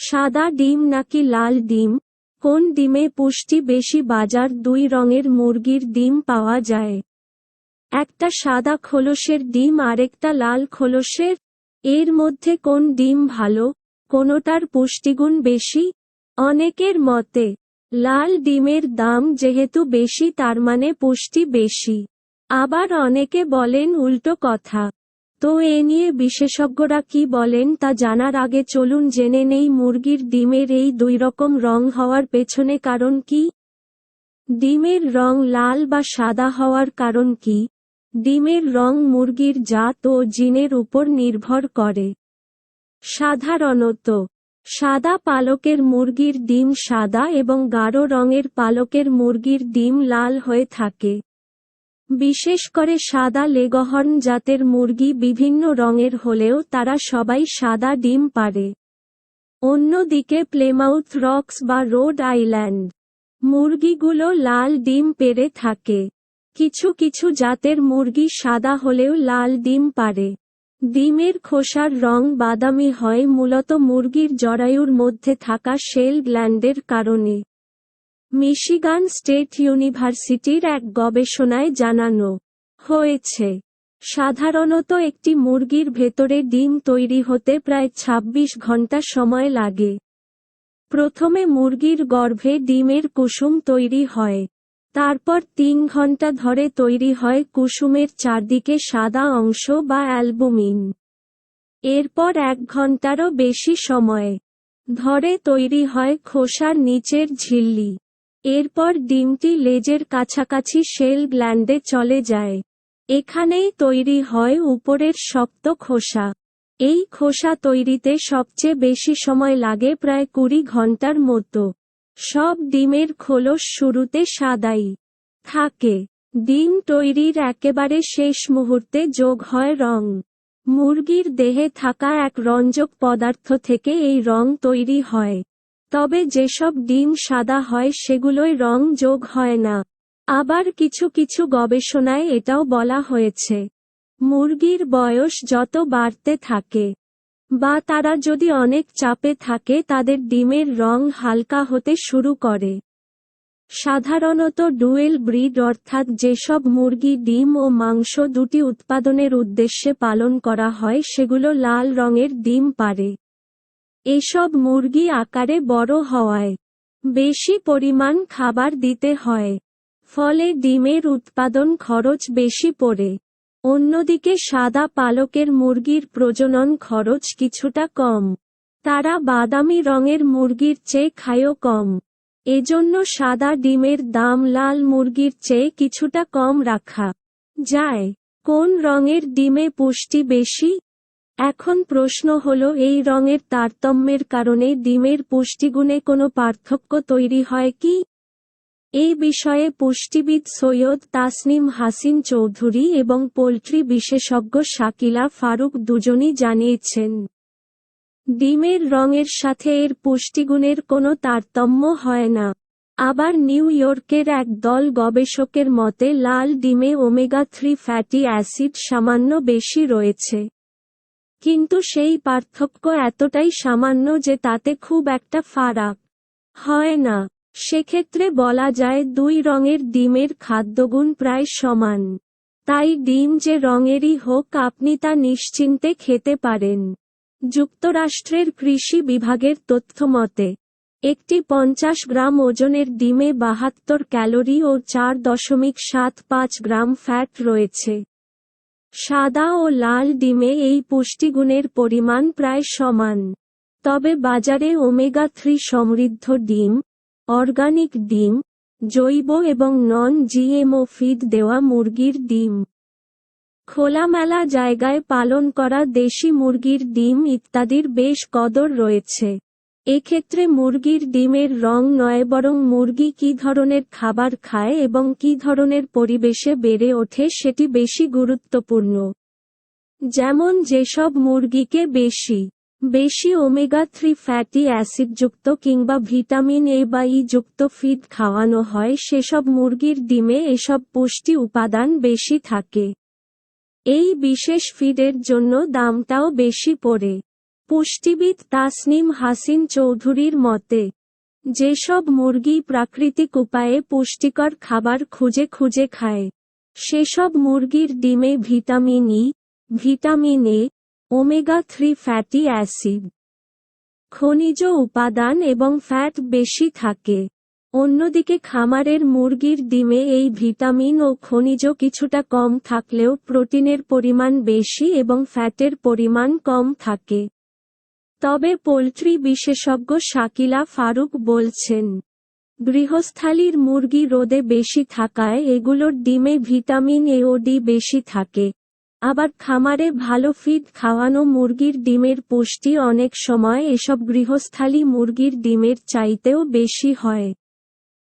সাদা ডিম নাকি লাল ডিম? কোন ডিমে পুষ্টি বেশি? বাজার দুই রঙের মুরগির ডিম পাওয়া যায়। একটা সাদা খোলসের ডিম, আরেকটা লাল খোলসের। এর মধ্যে কোন ডিম ভালো? কোনোটার পুষ্টিগুণ বেশি? অনেকের মতে, লাল ডিমের দাম যেহেতু বেশি, তার মানে পুষ্টি বেশি। আবার অনেকে বলেন উল্টো কথা। তো এ নিয়ে বিশেষজ্ঞরা কি বলেন তা জানার আগে চলুন জেনে নেই মুরগির ডিমের এই দুই রকম রং হওয়ার পেছনে কারণ কি? ডিমের রং লাল বা সাদা হওয়ার কারণ কি? ডিমের রং মুরগির জাত ও জিনের উপর নির্ভর করে। সাধারণত, সাদা পালকের মুরগির ডিম সাদা এবং গাঢ় রঙের পালকের মুরগির ডিম লাল হয়ে থাকে। বিশেষ করে সাদা লেগহর্ন জাতের মুরগি বিভিন্ন রঙের হলেও তারা সবাই সাদা ডিম পারে অন্যদিকে প্লেমাউথ রক্স বা রোড আইল্যান্ড মুরগিগুলো লাল ডিম পেরে থাকে। কিছু কিছু জাতের মুরগি সাদা হলেও লাল ডিম পারে ডিমের খোসার রং বাদামি হয়, মূলত মুরগির জরায়ুর মধ্যে থাকা শেল গ্ল্যান্ডের কারণে। মিশিগান স্টেট ইউনিভার্সিটির এক গবেষণায় জানানো হয়েছে, সাধারণত একটি মুরগির ভেতরে ডিম তৈরি হতে প্রায় ২৬ ঘণ্টা সময় লাগে। প্রথমে মুরগির গর্ভে ডিমের কুসুম তৈরি হয়, তারপর তিন ঘণ্টা ধরে তৈরি হয় কুসুমের চারদিকে সাদা অংশ বা অ্যালবুমিন। এরপর এক ঘন্টারও বেশি সময় ধরে তৈরি হয় খোসার নিচের ঝিল্লি। এরপর ডিমটি লেজের কাছাকাছি শেল গ্ল্যান্ডে চলে যায়। এখানেই তৈরি হয় উপরের শক্ত খোসা। এই খোসা তৈরিতে সবচেয়ে বেশি সময় লাগে প্রায় কুড়ি ঘণ্টার মতো। সব ডিমের খোলস শুরুতে সাদাই থাকে। ডিম তৈরির একেবারে শেষ মুহূর্তে যোগ হয় রং। মুরগির দেহে থাকা এক রঞ্জক পদার্থ থেকে এই রং তৈরি হয়। তবে যেসব ডিম সাদা হয় সেগুলোই রং যোগ হয় না। আবার কিছু কিছু গবেষণায় এটাও বলা হয়েছে। মুরগির বয়স যত বাড়তে থাকে বা তারা যদি অনেক চাপে থাকে তাদের ডিমের রং হালকা হতে শুরু করে। সাধারণত ডুয়েল ব্রিড অর্থাৎ যেসব মুরগি ডিম ও মাংস দুটি উৎপাদনের উদ্দেশ্যে পালন করা হয় সেগুলো লাল রঙের ডিম পারে এসব মুরগি আকারে বড় হওয়ায় বেশি পরিমাণ খাবার দিতে হয়। ফলে ডিমের উৎপাদন খরচ বেশি পড়ে। অন্যদিকে সাদা পালকের মুরগির প্রজনন খরচ কিছুটা কম। তারা বাদামি রঙের মুরগির চেয়ে খায়ও কম। এজন্য সাদা ডিমের দাম লাল মুরগির চেয়ে কিছুটা কম রাখা যায়। কোন রঙের ডিমে পুষ্টি বেশি? এখন প্রশ্ন হলো, এই রঙের তারতম্যের কারণে ডিমের পুষ্টিগুণে কোনো পার্থক্য তৈরি হয় কি? এই বিষয়ে পুষ্টিবিদ সৈয়দ তাসনিম হাসিন চৌধুরী এবং পোলট্রি বিশেষজ্ঞ শাকিলা ফারুক দুজনই জানিয়েছেন, ডিমের রঙের সাথে এর পুষ্টিগুণের কোনো তারতম্য হয় না। আবার নিউ ইয়র্কের এক দল গবেষকের মতে, লাল ডিমে ওমেগা থ্রি ফ্যাটি অ্যাসিড সামান্য বেশি রয়েছে। কিন্তু সেই পার্থক্য এতটাই সামান্য যে তাতে খুব একটা ফারাক হয় না। সেক্ষেত্রে বলা যায় দুই রঙের ডিমের খাদ্যগুণ প্রায় সমান। তাই ডিম যে রঙেরই হোক আপনি তা নিশ্চিন্তে খেতে পারেন। যুক্তরাষ্ট্রের কৃষি বিভাগের তথ্যমতে একটি পঞ্চাশ গ্রাম ওজনের ডিমে বাহাত্তর ক্যালোরি ও চার দশমিক সাত পাঁচ গ্রাম ফ্যাট রয়েছে। সাদা ও লাল ডিমে এই পুষ্টিগুণের পরিমাণ প্রায় সমান। তবে বাজারে ওমেগা থ্রি সমৃদ্ধ ডিম, অর্গানিক ডিম, জৈব এবং নন জিএমও ফিড দেওয়া মুরগির ডিম। খোলামেলা জায়গায় পালন করা দেশি মুরগির ডিম ইত্যাদির বেশ কদর রয়েছে। এক্ষেত্রে মুরগির ডিমের রং নয়, বরং মুরগি কি ধরনের খাবার খায় এবং কি ধরনের পরিবেশে বেড়ে ওঠে সেটি বেশি গুরুত্বপূর্ণ। যেমন যেসব মুরগিকে বেশি বেশি ওমেগা থ্রি ফ্যাটি অ্যাসিডযুক্ত কিংবা ভিটামিন এ বা ই যুক্ত ফিড খাওয়ানো হয়, সেসব মুরগির ডিমে এসব পুষ্টি উপাদান বেশি থাকে। এই বিশেষ ফিডের জন্য দামটাও বেশি পড়ে। পুষ্টিবিদ তাসনিম হাসিন চৌধুরীর মতে, যেসব মুরগি প্রাকৃতিক উপায়ে পুষ্টিকর খাবার খুঁজে খুঁজে খায়, সেসব মুরগির ডিমে vitamin E, vitamin A, omega three fatty acid. খনিজ উপাদান এবং ফ্যাট বেশি থাকে। অন্যদিকে খামারের মুরগির ডিমে এই ভিটামিন ও খনিজ কিছুটা কম থাকলেও প্রোটিনের পরিমাণ বেশি এবং ফ্যাটের পরিমাণ কম থাকে। তবে পোলট্রি বিশেষজ্ঞ শাকিলা ফারুক বলছেন, গৃহস্থালির মুরগি রোদে বেশি থাকায় এগুলোর ডিমে ভিটামিন এ ও ডি বেশি থাকে। আবার খামারে ভালো ফিড খাওয়ানো মুরগির ডিমের পুষ্টি অনেক সময় এসব গৃহস্থালী মুরগির ডিমের চাইতেও বেশি হয়।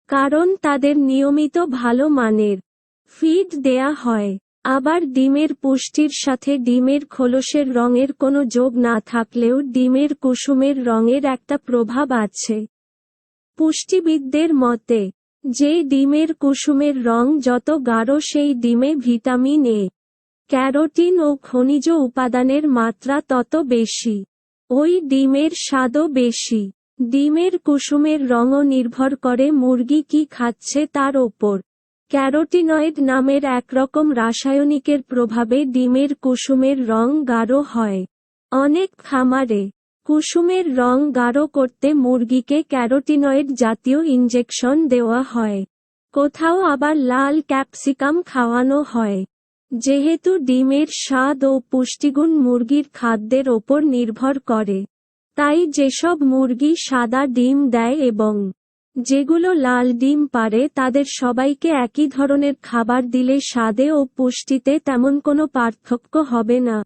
কারণ তাদের নিয়মিত ভালো মানের ফিড দেয়া হয়। আবার ডিমের পুষ্টির সাথে ডিমের খোলসের রঙের কোনো যোগ না থাকলেও ডিমের কুসুমের রঙের একটা প্রভাব আছে। পুষ্টিবিদদের মতে, যে ডিমের কুসুমের রং যত গাঢ় সেই ডিমে ভিটামিন এ, ক্যারোটিন ও খনিজ উপাদানের মাত্রা তত বেশি। ওই ডিমের স্বাদও বেশি। ডিমের কুসুমের রঙও নির্ভর করে মুরগি কি খাচ্ছে তার ওপর। ক্যারোটিনয়েড নামের একরকম রাসায়নিকের প্রভাবে ডিমের কুসুমের রং গাঢ় হয়। অনেক খামারে কুসুমের রং গাঢ় করতে মুরগিকে ক্যারোটিনয়েড জাতীয় ইঞ্জেকশন দেওয়া হয়। কোথাও আবার লাল ক্যাপসিকাম খাওয়ানো হয়। যেহেতু ডিমের স্বাদ ও পুষ্টিগুণ মুরগির খাদ্যের ওপর নির্ভর করে, তাই যেসব মুরগি সাদা ডিম দেয় এবং যেগুলো লাল ডিম পারে তাদের সবাইকে একই ধরনের খাবার দিলে স্বাদে ও পুষ্টিতে তেমন কোনো পার্থক্য হবে না।